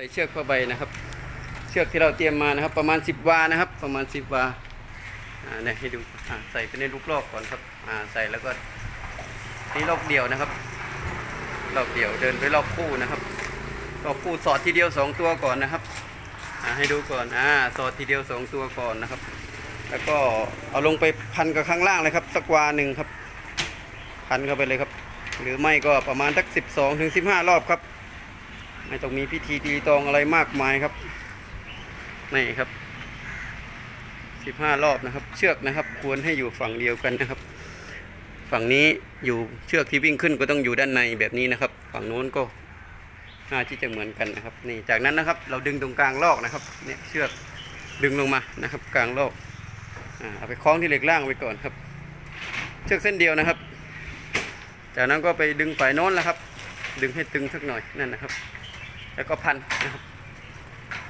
ส่เชือกผ้าใบนะครับ เชือกที่เราเตรียมมานะครับ ประมาณ 10 วานะครับ ประมาณ 10 วาอ่าเนี่ยให้ดูอ่าใส่ไปในลูกลอกก่อนครับอ่าใส่แล้วก็นี่ลอกเดียวนะครับลอกเดียวเดินไปลอกคู่นะครับลอกคู่สอดทีเดียวสองตัวก่อนนะครับอ่าให้ดูก่อนอ่าสอดทีเดียวสองตัวก่อนนะครับ แล้วก็เอาลงไปพันกับข้างล่างเลยครับสักวาหนึ่งครับพันเข้าไปเลยครับ หรือไม่ก็ประมาณสักสิบสองถึงสิบห้ารอบครับ ไม่ต้องมีพิธีตีตองอะไรมากมายครับนี่ครับสิบห้ารอบนะครับ เชือกนะครับ ควรให้อยู่ฝั่งเดียวกันนะครับ ฝั่งนี้อยู่เชือกที่วิ่งขึ้นก็ต้องอยู่ด้านในแบบนี้นะครับ ฝั่งโน้นก็น่าที่จะเหมือนกันนะครับนี่จากนั้นนะครับ เราดึงตรงกลางลอกนะครับเนี่ยเชือกดึงลงมานะครับ กลางลอกเอาไปคล้องที่เหล็กล่างไว้ก่อนครับ เชือกเส้นเดียวนะครับ จากนั้นก็ไปดึงฝ่ายโน้นแล้วครับ ดึงให้ตึงสักหน่อยนั่นนะครับ แล้วก็พันนะครับ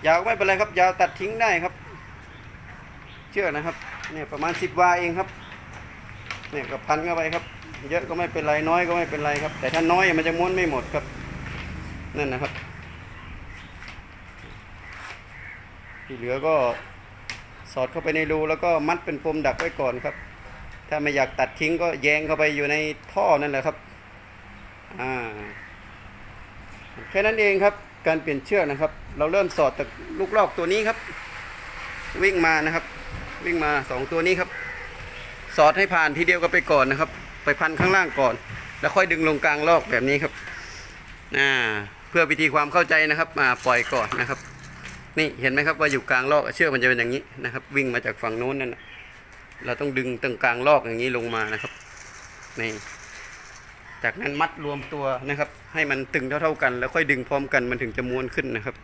ยาวไม่เป็นไรครับยาวตัดทิ้งได้ครับ เชือกนะครับเนี่ยประมาณสิบวาเองครับเนี่ยก็พันเข้าไปครับ เยอะก็ไม่เป็นไรน้อยก็ไม่เป็นไรครับ แต่ถ้าน้อยมันจะม้วนไม่หมดครับนั่นนะครับ ที่เหลือก็สอดเข้าไปในรูแล้วก็มัดเป็นปมดักไว้ก่อนครับ ถ้าไม่อยากตัดทิ้งก็แยงเข้าไปอยู่ในท่อนั่นแหละครับอ่าแค่นั้นเองครับ การเปลี่ยนเชือกนะครับ เราเริ่มสอดจากลูกลอกตัวนี้ครับ วิ่งมานะครับ วิ่งมาสองตัวนี้ครับ สอดให้ผ่านทีเดียวก็ไปก่อนนะครับ ไปพันข้างล่างก่อน แล้วค่อยดึงลงกลางลอกแบบนี้ครับอ่าเพื่อวิธีความเข้าใจนะครับ มาปล่อยก่อนนะครับ นี่เห็นไหมครับว่าอยู่กลางลอกเชือกมันจะเป็นอย่างนี้นะครับ วิ่งมาจากฝั่งโน้นนั่นนะเราต้องดึงตรงกลางลอกอย่างนี้ลงมานะครับนี่ จากนั้นมัดรวมตัวนะครับ ให้มันตึงเท่าๆกัน แล้วค่อยดึงพร้อมกันมันถึงจะม้วนขึ้นนะครับ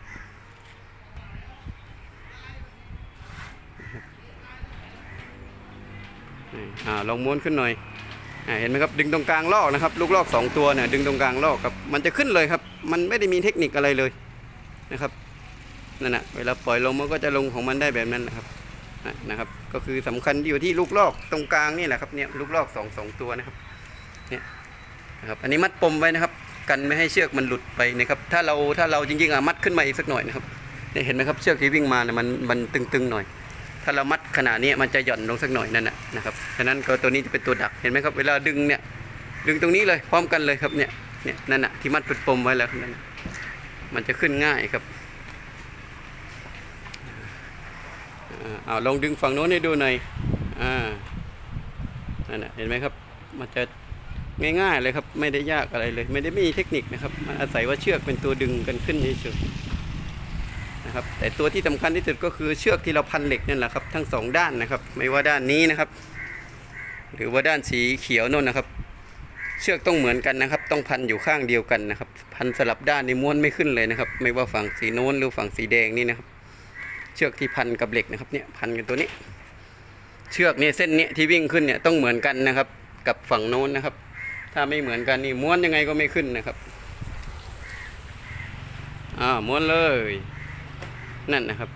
อ่าลองม้วนขึ้นหน่อยอเห็นไหมครับดึงตรงกลางลอกนะครับ ลูกลอกสองตัวเนี่ยดึงตรงกลางลอกครับมันจะขึ้นเลยครับ มันไม่ได้มีเทคนิคอะไรเลยนะครับนั่นนะเวลาปล่อยลงมันก็จะลงของมันได้แบบนั้นนะครับนะครับ ก็คือสำคัญอยู่ที่ลูกลอกตรงกลางนี่แหละครับเนี่ยลูกลอกสองสองตัวนะครับเนี่ย นะครับอันนี้มัดปมไว้นะครับ กันไม่ให้เชือกมันหลุดไปนะครับถ้าเราถ้าเราจริงๆอะมัดขึ้นมาอีกสักหน่อยนะครับเนี่ยเห็นไหมครับเชือกที่วิ่งมาเนี่ยมันมันตึงๆหน่อย ถ้าเรามัดขนาดนี้มันจะหย่อนลงสักหน่อยนั่นนะนะครับฉะนั้นก็ตัวนี้จะเป็นตัวดักเห็นไหมครับเวลาดึงเนี่ยดึงตรงนี้เลยพร้อมกันเลยครับเนี่ยเนี่ยนั่นนะที่มัดเป็นปมไว้แล้วนั่นน่ะมันจะขึ้นง่ายครับเอาลองดึงฝั่งโน้นให้ดูหน่อยอ่านั่นนะเห็นไหมครับ มันจะ ง่ายๆเลยครับ ไม่ได้ยากอะไรเลย ไม่ได้มีเทคนิคนะครับ มันอาศัยว่าเชือกเป็นตัวดึงกันขึ้นเฉยๆนะครับ แต่ตัวที่สำคัญที่สุดก็คือเชือกที่เราพันเหล็กนั่นแหละครับ ทั้งสองด้านนะครับ ไม่ว่าด้านนี้นะครับ หรือว่าด้านสีเขียวโน่นนะครับ เชือกต้องเหมือนกันนะครับ ต้องพันอยู่ข้างเดียวกันนะครับ พันสลับด้านในม้วนไม่ขึ้นเลยนะครับ ไม่ว่าฝั่งสีโน้นหรือฝั่งสีแดงนี่นะครับ เชือกที่พันกับเหล็กนะครับ เนี่ยพันกันตัวนี้ เชือกเนี่ยเส้นเนี้ยที่วิ่งขึ้นเนี่ยต้องเหมือนกันนะครับ กับฝั่งโน้นนะครับ ถ้าไม่เหมือนกันนี่ม้วนยังไงก็ไม่ขึ้นนะครับอ่าม้วนเลย นั่นนะครับ